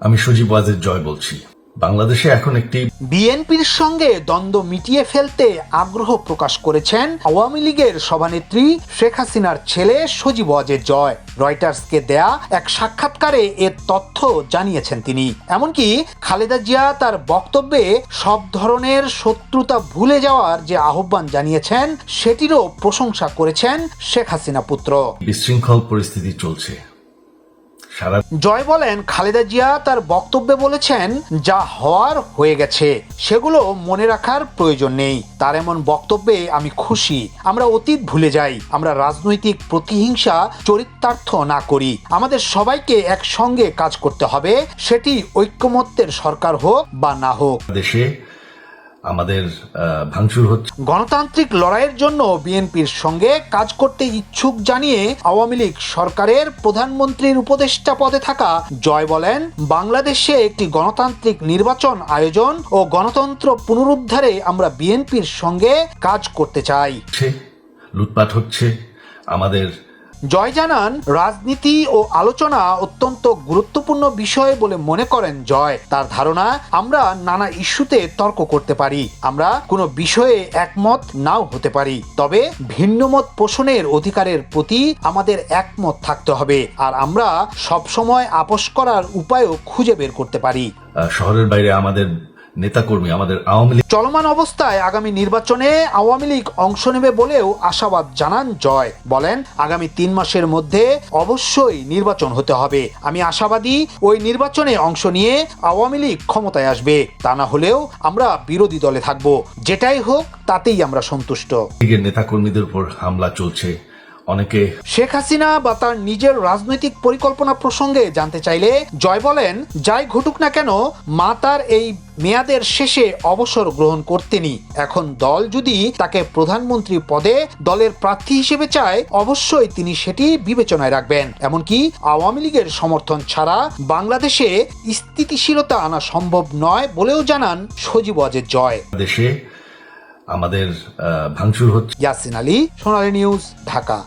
আমি সজীব ওয়াজের জয় বলছি। বাংলাদেশে এখন একটি বিএনপির সঙ্গে দ্বন্দ্ব মিটিয়ে ফেলতে আগ্রহ প্রকাশ করেছেন আওয়ামী লীগের সভানেত্রী শেখ হাসিনার ছেলে সজীব ওয়াজের জয়। রয়টার্সকে দেয়া এক সাক্ষাৎকারে এর তথ্য জানিয়েছেন তিনি। এমনকি খালেদা জিয়া তার বক্তব্যে সব ধরনের শত্রুতা ভুলে যাওয়ার যে আহ্বান জানিয়েছেন সেটিরও প্রশংসা করেছেন শেখ হাসিনা পুত্র। বিশৃঙ্খল পরিস্থিতি চলছে। সারা জয় বলেন খালেদা জিয়া তার বক্তব্যে বলেছেন যা হওয়ার হয়ে গেছে সেগুলো মনে রাখার প্রয়োজন নেই। তার এমন বক্তব্যে আমি খুশি। আমরা অতীত ভুলে যাই। আমরা রাজনৈতিক প্রতিহিংসা চরিতার্থ না করি। আমাদের সবাইকে একসঙ্গে কাজ করতে হবে। সেটি ঐক্যমত্যের সরকার হোক বা না হোক। দেশে আমাদের ভাঙচুর হচ্ছে। গণতান্ত্রিক লড়াইয়ের জন্য বিএনপির সঙ্গে কাজ করতে ইচ্ছুক জানিয়ে আওয়ামী লীগ সরকারের প্রধানমন্ত্রীর উপদেষ্টা পদে থাকা জয় বলেন বাংলাদেশে একটি গণতান্ত্রিক নির্বাচন আয়োজন ও গণতন্ত্র পুনরুদ্ধারে আমরা বিএনপির সঙ্গে কাজ করতে চাই। লুটপাট হচ্ছে আমাদের জয় জানান, রাজনীতি ও আলোচনা অত্যন্ত গুরুত্বপূর্ণ বিষয় বলে মনে করেন জয়। তার ধারণা, আমরা নানা ইস্যুতে তর্ক করতে পারি। আমরা কোনো বিষয়ে একমত নাও হতে পারি। তবে ভিন্নমত পোষণের অধিকারের প্রতি আমাদের একমত থাকতে হবে। আর আমরা সবসময় আপোষ করার উপায়ও খুঁজে বের করতে পারি। শহরের বাইরে আমাদের নেতাকর্মী আমাদের আওয়ামী লীগ চলমান অবস্থায় আগামী নির্বাচনে আওয়ামী লীগ অংশ নেবে বলেও আশাবাদ জানান জয়। বলেন আগামী তিন মাসের মধ্যে অবশ্যই নির্বাচন হতে হবে। আমি আশাবাদী ওই নির্বাচনে অংশ নিয়ে আওয়ামী লীগ ক্ষমতায় আসবে। তা না হলেও আমরা বিরোধী দলে থাকব। যেটাই হোক তাতেই আমরা সন্তুষ্ট। লীগের নেতাকর্মীদের উপর হামলা চলছে। অনেকে। শেখ হাসিনা বা তার নিজের রাজনৈতিক পরিকল্পনা প্রসঙ্গে জানতে চাইলে জয় বলেন যাই ঘটুক না কেন মা তার এই মেয়াদের শেষে অবসর গ্রহণ করতেনি। এখন দল যদি তাকে প্রধানমন্ত্রী পদে দলের প্রার্থী হিসেবে চায় অবশ্যই তিনি সেটি বিবেচনায় রাখবেন। এমনকি আওয়ামী লীগের সমর্থন ছাড়া বাংলাদেশে স্থিতিশীলতা আনা সম্ভব নয় বলেও জানান সজীব ওয়াজের জয়। দেশে আমাদের ভাঙচুর হচ্ছে। ইয়াসিন আলী সোনালী নিউজ ঢাকা।